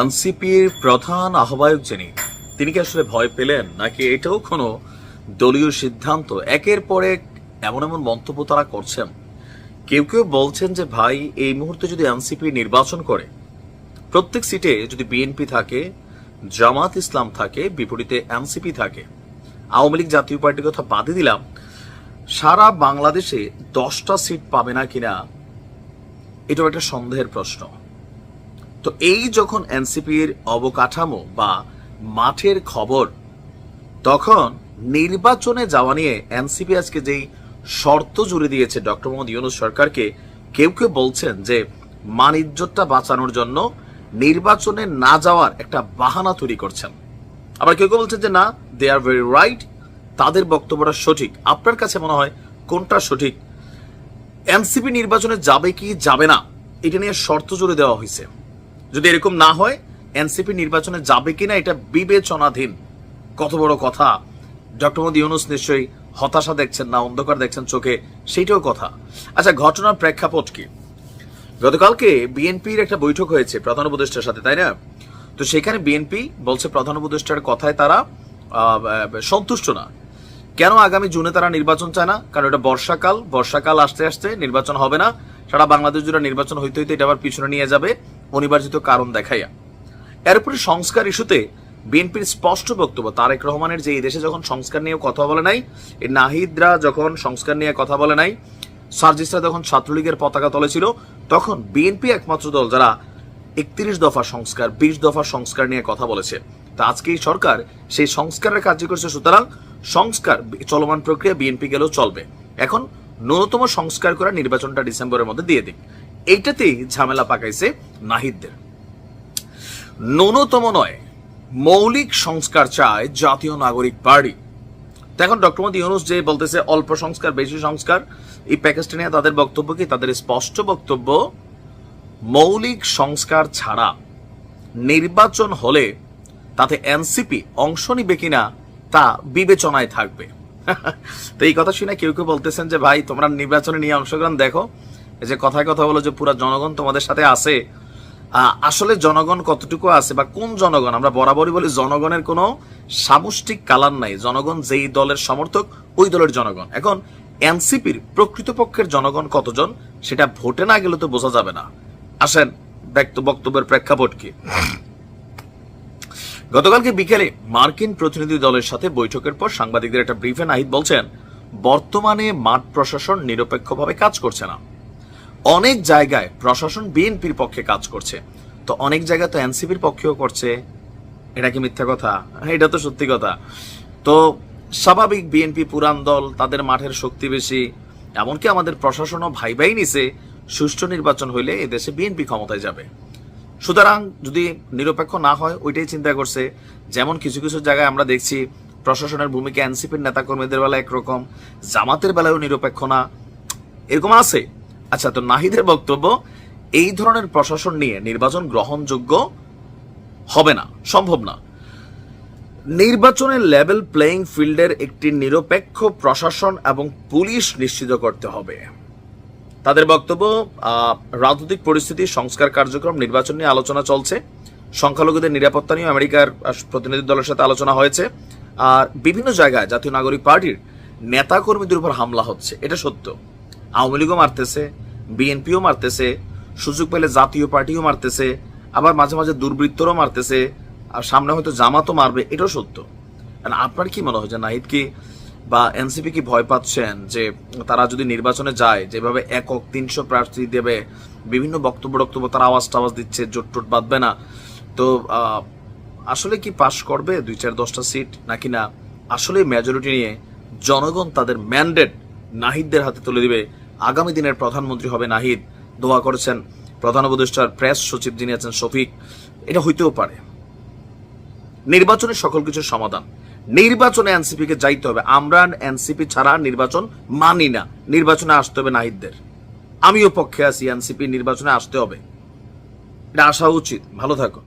এনসিপির প্রধান আহ্বায়ক যিনি, তিনি কি আসলে ভয় পেলেন? নাকি এটাও কোনো দলীয় সিদ্ধান্ত? একের পর এক এমন এমন মন্তব্য তারা করছেন। কেউ কেউ বলছেন যে, ভাই, এই মুহূর্তে যদি এনসিপি নির্বাচন করে, প্রত্যেক সিটে যদি বিএনপি থাকে, জামাত ইসলাম থাকে, বিপরীতে এনসিপি থাকে, আওয়ামী লীগ জাতীয় পার্টির কথা বাদে দিলাম, সারা বাংলাদেশে দশটা সিট পাবে না কিনা? এটাও একটা সন্দেহের প্রশ্ন। তো এই যখন এনসিপির অবকাঠামো বা মাঠের খবর, তখন নির্বাচনে যাওয়া নিয়ে এনসিপি আজকে যেই শর্ত জুড়ে দিয়েছে ডক্টর মোহাম্মদ ইউনুস সরকারকে, কেউ কেউ বলছেন যে মান ইজ্জতটা বাঁচানোর জন্য নির্বাচনে না যাওয়ার একটা বাহানা তৈরি করছেন। আবার কেউ কেউ বলছেন যে না দে আর ভেরি রাইট তাদের বক্তব্যটা সঠিক। আপনার কাছে মনে হয় কোনটা সঠিক? এনসিপি নির্বাচনে যাবে কি যাবে না, এটা নিয়ে শর্ত জুড়ে দেওয়া হয়েছে। যদি এরকম না হয়, এনসিপি নির্বাচনে যাবে কিনা এটা বিবেচনাধীন। কত বড় কথা। ডক্টর মোদী ইউনুস নিশ্চয়ই হতাশা দেখছেন না, অন্ধকার দেখছেন চোখে, সেইটাও কথা। আচ্ছা ঘটনার প্রেক্ষাপট কি? গতকালকে বিএনপির একটা বৈঠক হয়েছে প্রধান উপদেষ্টার সাথে, তাই না? তো সেখানে বিএনপি বলছে প্রধান উপদেষ্টার কথায় তারা সন্তুষ্ট না। কেন আগামী জুনে তারা নির্বাচন চায় না? কারণ এটা বর্ষাকাল বর্ষাকাল আসতে আসতে নির্বাচন হবে না। সারা বাংলাদেশ জুড়ে নির্বাচন হইতে হইতে এটা আবার পিছনে নিয়ে যাবে। অনিবার্জিত কারণ দেখাইয়া। এরপরে সংস্কার ইস্যুতে বিএনপির স্পষ্ট বক্তব্য, তারেক রহমানের যে এই দেশে যখন সংস্কার নিয়ে কথা বলে নাই নাহিদরা যখন সংস্কার নিয়ে কথা বলে নাই, সার্জিসরা যখন ছাত্রলীগের পতাকা তলে ছিল, তখন বিএনপি একমাত্র দল যারা একত্রিশ দফা সংস্কার, বিশ দফা সংস্কার নিয়ে কথা বলেছে। তা আজকে এই সরকার সেই সংস্কারের কার্য করছে, সুতরাং সংস্কার চলমান প্রক্রিয়া বিএনপি গেলেও চলবে। এখন ন্যূনতম সংস্কার করা নির্বাচনটা ডিসেম্বরের মধ্যে দিয়ে দিক। এইটাতেই ঝামেলা পাকাইছে নাহিদদের। ন্যূনতম নয়, মৌলিক সংস্কার চায় জাতীয় নাগরিক পার্টি। এখন ডক্টর মোদী ইউনুস যে বলতেছে, অল্প সংস্কার, বেশি সংস্কার, এই প্যাকেজটা নিয়ে তাদের বক্তব্য কি? তাদের স্পষ্ট বক্তব্য, মৌলিক সংস্কার ছাড়া নির্বাচন হলে তাতে এনসিপি অংশ নিবে কিনা, তা বিবেচনায় থাকবে। তো এই কথা শুনে কেউ কেউ বলতেছেন যে, ভাই, তোমরা নির্বাচনে নিয়ে অংশগ্রহণ দেখো এই যে কথায় কথা বলো যে পুরা জনগণ তোমাদের সাথে আছে আসলে জনগণ কতটুকু আছে বা কোন জনগণ? আমরা বরাবরই বলি জনগণের কোনো সামষ্টিক কালার নাই। জনগণ যেই দলের সমর্থক, ওই দলের জনগণ। এখন এনসিপির প্রকৃতপক্ষের জনগণ কতজন, সেটা ভোটে না গেলে তো বোঝা যাবে না। আসেন ব্যক্ত বক্তব্যের প্রেক্ষাপট কি? গতকালকে বিকেলে মার্কিন প্রতিনিধি দলের সাথে বৈঠকের পর সাংবাদিকদের একটা ব্রিফে নাহিদ বলছেন, বর্তমানে মাঠ প্রশাসন নিরপেক্ষভাবে কাজ করছে না। অনেক জায়গায় প্রশাসন বিএনপির পক্ষে কাজ করছে। তো অনেক জায়গায় তো এনসিপির পক্ষেও করছে। এটা কি মিথ্যা কথা? এটা তো সত্যি কথা। তো স্বাভাবিক বিএনপি পুরান দল, তাদের মাঠের শক্তি বেশি। এমনকি আমাদের প্রশাসনও ভাই ভাই নিছে, সুষ্ঠু নির্বাচন হইলে এদেশে বিএনপি ক্ষমতায় যাবে। সুতরাং যদি নিরপেক্ষ না হয়, ওইটাই চিন্তা করছে। যেমন কিছু কিছু জায়গায় আমরা দেখছি, প্রশাসনের ভূমিকা এনসিপির নেতাকর্মীদের বেলা একরকম, জামাতের বেলায়ও নিরপেক্ষ না। এরকম আছে। আচ্ছা তো নাহিদের বক্তব্য, এই ধরনের প্রশাসন নিয়ে নির্বাচন গ্রহণযোগ্য হবে না, সম্ভব না। নির্বাচনের লেভেল প্লেইং ফিল্ডের একটি নিরপেক্ষ প্রশাসন এবং পুলিশ নিশ্চিত করতে হবে। তাদের বক্তব্য রাজনৈতিক পরিস্থিতি, সংস্কার কার্যক্রম, নির্বাচন নিয়ে আলোচনা চলছে। সংখ্যালঘুদের নিরাপত্তা নিয়ে আমেরিকার প্রতিনিধি দলের সাথে আলোচনা হয়েছে। আর বিভিন্ন জায়গায় জাতীয় নাগরিক পার্টির নেতাকর্মীদের উপর হামলা হচ্ছে, এটা সত্য। আওয়ামী লীগও মারতেছে বিএনপিও মারতেছে, সুযোগ পেলে জাতীয় পার্টিও মারতেছে, আবার মাঝে মাঝে দুর্বৃত্তরও মারতেছে, আর সামনে হয়তো জামাতও মারবে, এটাও সত্য। আর আপনার কি মনে হয় যে নাহিদ কি বা এনসিপি কি ভয় পাচ্ছেন যে তারা যদি নির্বাচনে যায়, যেভাবে একক তিনশো প্রার্থী দেবে, বিভিন্ন বক্তব্য বক্তব্য তারা আওয়াজ টাওয়াজ দিচ্ছে, জোট টোট বাঁধবে না, তো আসলে কি পাশ করবে দুই চার দশটা সিট নাকি না? আসলে মেজরিটি নিয়ে জনগণ তাদের ম্যান্ডেট নাহিদদের হাতে তুলে দিবে। আগামী দিনের প্রধানমন্ত্রী হবে নাহিদ। দোয়া করেছেন প্রধান উপদেষ্টার প্রেস সচিব যিনি আছেন শফিক। এটা হইতেও পারে। নির্বাচনের সকল কিছুর সমাধান। নির্বাচনে এনসিপি কে যাইতে হবে। আমরা এনসিপি ছাড়া নির্বাচন মানি না। নির্বাচনে আসতে হবে নাহিদদের। আমিও পক্ষে আছি। এনসিপি নির্বাচনে আসতে হবে। এটা আসা উচিত। ভালো থাকো